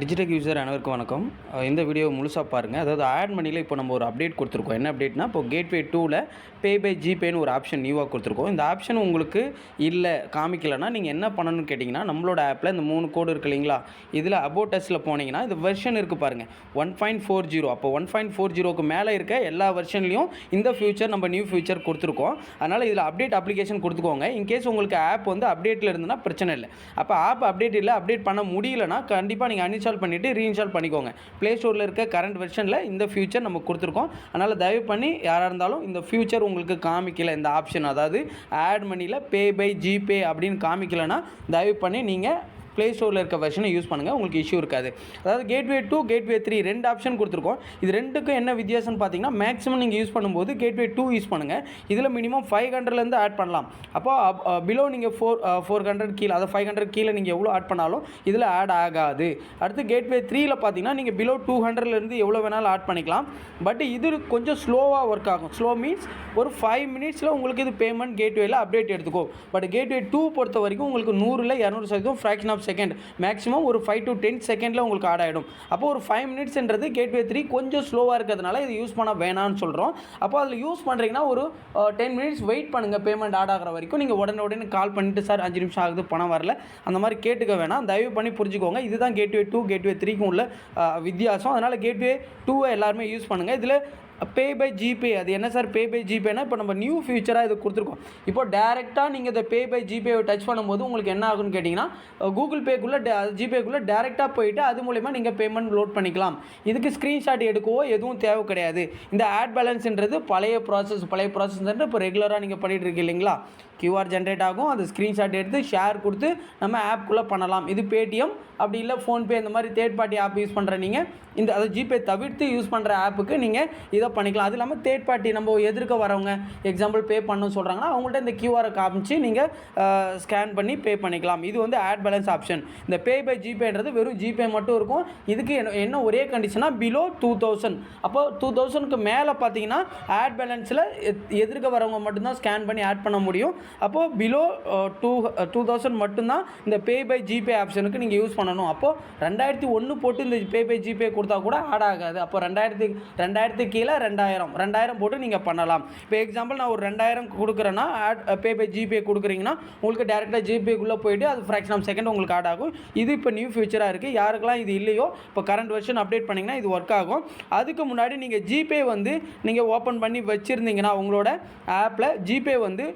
Digital user அனைவருக்கும் வணக்கம். இந்த வீடியோ முழுசாக பாருங்கள் அதாவது ஆட் மணியில் இப்போ நம்ம ஒரு அப்டேட் கொடுத்துருக்கோம். என்ன அப்டேட்னா இப்போ கேட்வே டூவில் பே பை ஜிபேன்னு ஒரு ஆப்ஷன் நியூவாக கொடுத்துருக்கோம். இந்த ஆப்ஷன் உங்களுக்கு இல்லை காமிக்கலைன்னா நீங்கள் என்ன பண்ணணும்னு கேட்டிங்கன்னா நம்மளோட ஆப்பில் இந்த மூணு கோடு இருக்கு இல்லைங்களா? இதில் அபோட்டஸில் போனீங்கன்னா இந்த வெர்ஷன் இருக்குது பாருங்கள் ஒன் பாயிண்ட் ஃபோர் ஜீரோ அப்போ ஒன் பாயிண்ட் ஃபோர் ஜீரோக்கு மேலே இருக்க எல்லா வெர்ஷன்லையும் இந்த ஃபியூச்சர் நம்ம நியூ ஃபியூச்சர் கொடுத்துருக்கோம். அதனால் இதில் அப்டேட் அப்ளிகேஷன் கொடுத்துக்கோங்க. இன்கேஸ் உங்களுக்கு ஆப் வந்து அப்டேட்டில் இருந்ததுன்னா பிரச்சனை இல்லை. அப்போ ஆப் அப்டேட் இல்லை அப்டேட் பண்ண முடியலன்னா கண்டிப்பாக நீங்கள் அன்இன்ஸ்டால் பண்ணிவிட்டு ரீஇன்ஸ்டால் பண்ணிக்கோங்க. ப்ளே ஸ்டோரில் இருக்க கரண்ட் வெர்ஷனில் இந்த ஃபியூச்சர் நம்ம கொடுத்துருக்கோம். அதனால் தயவு பண்ணி யாராக இருந்தாலும் இந்த ஃபியூச்சர் உங்களுக்கு காமிக்கல இந்த ஆப்ஷன் அதாவது ஆட் மணியில் பே பை ஜிபே அப்படின்னு காமிக்கலைன்னா தயவு பண்ணி நீங்கள் ப்ளே ஸ்டோரில் இருக்க வெர்ஷனை யூஸ் பண்ணுங்கள் உங்களுக்கு இஷ்யூ இருக்காது. அதாவது கேட்வே டூ கேட்வே த்ரீ ரெண்டு ஆப்ஷன் கொடுத்துருக்கோம். இது ரெண்டுக்கும் என்ன வித்தியாசம்னு பார்த்தீங்கன்னா மேக்ஸிமம் நீங்கள் யூஸ் பண்ணும்போது கேட்வே டூ யூஸ் பண்ணுங்கள் இதில் மினிமம் ஃபைவ் ஹண்ட்ரட்லேருந்து ஆட் பண்ணலாம். அப்போ பிலோ நீங்கள் ஃபோர் ஃபோர் ஹண்ட்ரட் கீழே அதாவது ஃபைவ் ஹண்ட்ரட் கீழே நீங்கள் எவ்வளோ ஆட் பண்ணாலும் இதில் ஆட் ஆகாது. அடுத்து கேட்வே த்ரீயில் பார்த்தீங்கன்னா நீங்கள் பிலோ டூ ஹண்ட்ரட்லேருந்து எவ்வளோ வேணாலும் ஆட் பண்ணிக்கலாம். பட் இது கொஞ்சம் ஸ்லோவாக ஒர்க் ஆகும். ஸ்லோ மீன்ஸ் ஒரு ஃபைவ் மினிட்ஸில் உங்களுக்கு இது பேமெண்ட் கேட்வேயில் அப்டேட் எடுத்துக்கோ பட் கேட்வே டூ பொறுத்த வரைக்கும் உங்களுக்கு நூறில் இரநூறு சதவீதம் ஃப்ராக்ஷன் ஆஃப் செகண்ட் மேக்ஸிமம் ஒரு ஃபைவ் டு டென் செகண்டில் உங்களுக்கு ஆட் ஆகிடும் அப்போ ஒரு ஃபைவ் மினிட்ஸ்ன்றது கேட்வே த்ரீ கொஞ்சம் ஸ்லோவாக இருக்கிறதுனால இது யூஸ் பண்ண வேணாம்னு சொல்கிறோம் அப்போ அதில் யூஸ் பண்ணுறீங்கன்னா ஒரு டென் மினிட்ஸ் வெயிட் பண்ணுங்கள் பேமெண்ட் ஆட் ஆகிற வரைக்கும் நீங்கள் உடனே உடனே கால் பண்ணிட்டு சார் அஞ்சு நிமிஷம் ஆகுது பணம் வரல. அந்த மாதிரி கேட்டுக்க வேணாம். தயவு பண்ணி புரிஞ்சுக்கோங்க. இதுதான் கேட்வே டூ கேட்வே த்ரீக்கும் உள்ள வித்தியாசம். அதனால் கேட்வே டூவை எல்லாருமே யூஸ் பண்ணுங்கள் இதில் பே பை ஜிபே அது என்ன சார் பே பை ஜிபேனா இப்போ நம்ம நியூ ஃபியூச்சராக இது கொடுத்துருக்கோம். இப்போ டேரெக்டாக நீங்கள் இந்த பே பை ஜிபேவை டச் பண்ணும்போது உங்களுக்கு என்ன ஆகும்னு கேட்டிங்கன்னா கூகுள் பேக்குள்ளே ஜிபேக்குள்ளே டேரெக்டாக போயிட்டு அது மூலிமா நீங்கள் பேமெண்ட் லோட் பண்ணிக்கலாம். இதுக்கு ஸ்க்ரீன்ஷாட் எடுக்கவோ எதுவும் தேவை கிடையாது. இந்த ஆட் பேலன்ஸ்ன்றது பழைய ப்ராசஸ் பழைய ப்ராசஸ்ன்றது இப்போ ரெகுலராக நீங்கள் பண்ணிகிட்டு இருக்கீங்க இல்லைங்களா? கியூஆர் ஜென்ரேட் ஆகும். அது ஸ்க்ரீன்ஷாட் எடுத்து ஷேர் கொடுத்து நம்ம ஆப்குள்ளே பண்ணலாம். இது பேடிஎம் அப்படி இல்லை ஃபோன்பே இந்த மாதிரி தேர்ட் பார்ட்டி ஆப் யூஸ் பண்ணுற நீங்கள் இந்த அதை ஜிபே தவிர்த்து யூஸ் பண்ணுற ஆப்புக்கு நீங்கள் இதை பண்ணிக்கலாம். அது இல்லாமல் தேர்ட் பார்ட்டி நம்ம எதிர்க்க வரவங்க எக்ஸாம்பிள் பே பண்ணணும்னு சொல்கிறாங்கன்னா அவங்கள்ட்ட இந்த கியூஆரை காமிச்சு நீங்கள் ஸ்கேன் பண்ணி பே பண்ணிக்கலாம். இது வந்து ஆட் பேலன்ஸ் ஆப்ஷன் இந்த பே பை ஜிபேன்றது வெறும் ஜிபே மட்டும் இருக்கும். இதுக்கு என்ன என்ன ஒரே கண்டிஷனாக பிலோ டூ தௌசண்ட் அப்போ டூ தௌசண்ட்க்கு மேலே பார்த்தீங்கன்னா ஆட் பேலன்ஸில் எதிர்க்க வரவங்க மட்டும்தான் ஸ்கேன் பண்ணி ஆட் பண்ண முடியும். அப்போது பிலோ டூ டூ தௌசண்ட் மட்டும்தான் இந்த பே பை ஜிபே ஆப்ஷனுக்கு நீங்கள் யூஸ் பண்ணணும். அப்போது ரெண்டாயிரத்தி ஒன்று போட்டு இந்த பே பை ஜிபே கொடுத்தா கூட ஆட் ஆகாது. அப்போ ரெண்டாயிரத்தி ரெண்டாயிரத்து கீழே ரெண்டாயிரம். ரெண்டாயிரம் போட்டு நீங்கள் பண்ணலாம். இப்போ எக்ஸாம்பிள் நான் ஒரு ரெண்டாயிரம் கொடுக்குறேன்னா add pay uh, by GPay கொடுக்குறீங்கன்னா உங்களுக்கு டேரெக்டாக ஜிபேக்குள்ளே போயிட்டு அது ஃப்ராக்ஷன் ஆஃப் செகண்ட் உங்களுக்கு ஆட் ஆகும். இது இப்போ நியூ ஃபியூச்சராக இருக்குது யாருக்கெல்லாம் இது இல்லையோ இப்போ கரண்ட் வெர்ஷன் அப்டேட் பண்ணிங்கன்னா இது ஒர்க் ஆகும். அதுக்கு முன்னாடி நீங்கள் ஜிபே வந்து நீங்கள் ஓப்பன் பண்ணி வச்சுருந்தீங்கன்னா உங்களோட ஆப்பில் ஜிபே வந்து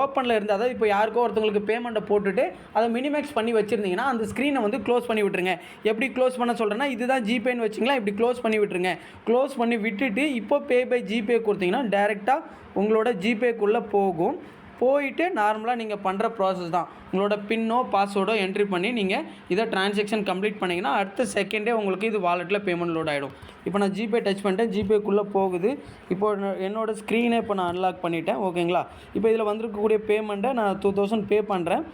ஓப்பனில் இருந்து அதாவது இப்போ யாருக்கோ ஒருத்தவங்களுக்கு பேமெண்ட்டை போட்டுட்டு அதை மினிமேக்ஸ் பண்ணி வச்சுருந்தீங்கன்னா அந்த ஸ்க்ரீனை வந்து க்ளோஸ் பண்ணி விட்டுருங்க. எப்படி க்ளோஸ் பண்ண சொல்கிறேன்னா இதுதான் ஜிபேன்னு வச்சிங்களா இப்படி க்ளோஸ் பண்ணி விட்டுருங்க. க்ளோஸ் பண்ணி விட்டுட்டு இப்போ பே பை ஜிபே கொடுத்தீங்கன்னா டேரெக்டாக உங்களோட ஜிபேக்குள்ளே போகும். போயிட்டு நார்மலாக நீங்கள் பண்ணுற ப்ராசஸ் தான். உங்களோட பின்னோ பாஸ்வேர்டோ என்ட்ரி பண்ணி நீங்கள் இதை டிரான்சாக்ஷன் கம்ப்ளீட் பண்ணிங்கன்னா அடுத்த செகண்டே உங்களுக்கு இது வாலெட்டில் பேமெண்ட் லோட் ஆகிடும் இப்போ நான் ஜிபே டச் பண்ணிட்டேன். ஜிபேக்குள்ளே போகுது. இப்போ என்னோடய என்னோட ஸ்க்ரீனை இப்போ நான் அன்லாக் பண்ணிட்டேன். ஓகேங்களா இப்போ இதில் வந்திருக்கக்கூடிய பேமெண்ட்டை நான் டூ தௌசண்ட் பே பண்ணுறேன்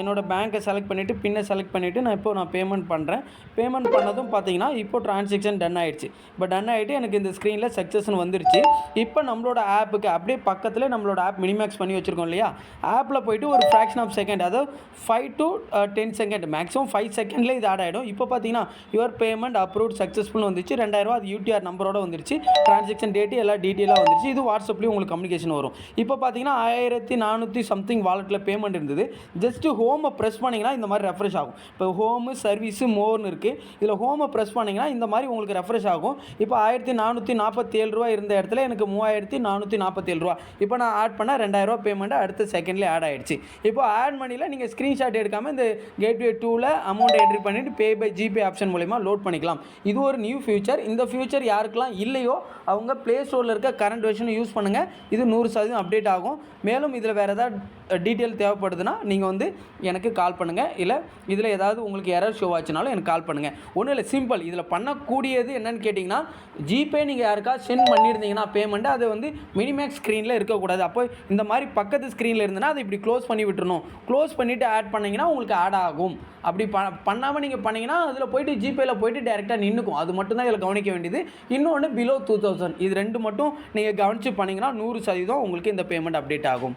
என்னோட பேங்க்கை செலக்ட் பண்ணிவிட்டு பின்னை செலக்ட் பண்ணிவிட்டு நான் இப்போது நான் பேமெண்ட் பண்ணுறேன் பேமெண்ட் பண்ணதும் பார்த்தீங்கன்னா இப்போ ட்ரான்சாக்ஷன் டன் ஆகிடுச்சு இப்போ டன் ஆகிட்டு எனக்கு இந்த ஸ்க்ரீனில் சக்ஸஸ்னு வந்துருச்சு. இப்போ நம்மளோட ஆப்புக்கு அப்படியே பக்கத்தில் நம்மளோட ஆப் மினிமேக்ஸ் பண்ணி வச்சுருக்கோம் இல்லையா? ஆப்பில் போயிட்டு ஒரு ஃப்ராக்ஷன் ஆஃப் செகண்ட் அதாவது five to ten second maximum five செகண்ட்லேயே இது ஆட் ஆகிடும் இப்போ பார்த்தீங்கன்னா யுவர் பேமெண்ட் அப்ரூவ்ட் சக்ஸஸ்ஃபுல் வந்துச்சு. ரெண்டாயிரரூவா அது யூடிஆர் நம்பரோட வந்துருச்சு. ட்ரான்சாக்ஷன் டேட்டு எல்லாம் டீட்டெயிலாக வந்துருச்சு. இது வாட்ஸ்அப்லேயும் உங்களுக்கு கம்யூனிகேஷன் வரும். இப்போ பார்த்தீங்கன்னா ஆயிரத்தி நானூற்றி சம்திங் வாலெட்டில் பேமெண்ட் இருந்தது. ஜஸ்ட் ஃபஸ்ட்டு ஹோமை ப்ரெஸ் பண்ணிங்கன்னா இந்த மாதிரி ரெஃப்ரெஷ் ஆகும். இப்போ ஹோமு சர்வீஸு மோர்னு இருக்குது இதில் ஹோமை ப்ரெஸ் பண்ணிங்கன்னா இந்த மாதிரி உங்களுக்கு ரெஃப்ரெஷ் ஆகும். இப்போ ஆயிரத்தி நானூற்றி நாற்பத்தேழு ரூபா இருந்த இடத்துல எனக்கு மூவாயிரத்தி நானூற்றி நாற்பத்தேழு ரூபா இப்போ நான் ஆட் பண்ண ரெண்டாயிரரூவா பேமெண்ட்டு அடுத்த செகண்ட்லேயே ஆட் ஆகிடுச்சு இப்போ ஆட் மணியில் நீங்கள் ஸ்க்ரீன்ஷாட் எடுக்காமல் இந்த கேட்வே டூவில் அமௌண்ட் என்ட்ரி பண்ணிவிட்டு பே பை ஜிபே ஆப்ஷன் மூலயமா லோட் பண்ணிக்கலாம். இது ஒரு நியூ ஃபியூச்சர் இந்த ஃபியூச்சர் யாருக்கெல்லாம் இல்லையோ அவங்க ப்ளே ஸ்டோரில் இருக்க கரண்ட் வெர்ஷன் யூஸ் பண்ணுங்கள் இது நூறு சதவீதம் அப்டேட் ஆகும். மேலும் இதில் வேறு ஏதாவது டீட்டெயில் தேவைப்படுதுன்னா நீங்கள் வந்து எனக்கு கால் பண்ணுங்கள் இல்லை இதில் ஏதாவது உங்களுக்கு எரர் ஷோ ஆச்சுனாலும் எனக்கு கால் பண்ணுங்கள் ஒன்றும் இல்லை சிம்பிள் இதில் பண்ணக்கூடியது என்னன்னு கேட்டிங்கன்னா ஜிபே நீங்கள் யாருக்கா சென்ட் பண்ணியிருந்தீங்கன்னா பேமெண்ட்டு அது வந்து மினிமேக்ஸ் ஸ்க்ரீனில் இருக்கக்கூடாது. அப்போ இந்த மாதிரி பக்கத்து ஸ்க்ரீனில் இருந்ததுன்னா அதை இப்படி க்ளோஸ் பண்ணி விட்டுருணும் க்ளோஸ் பண்ணிவிட்டு ஆட் பண்ணிங்கன்னா உங்களுக்கு ஆட் ஆகும். அப்படி ப பண்ணாமல் நீங்கள் பண்ணிங்கன்னா அதில் போயிட்டு ஜிபேயில் போயிட்டு டேரெக்டாக நின்றுக்கும் அது மட்டும் தான் இதில் கவனிக்க வேண்டியது. இன்னொன்று பிலோ டூ தௌசண்ட் இது ரெண்டு மட்டும் நீங்கள் கவனித்து பண்ணிங்கன்னா நூறு சதவீதம் உங்களுக்கு இந்த பேமெண்ட் அப்டேட் ஆகும்.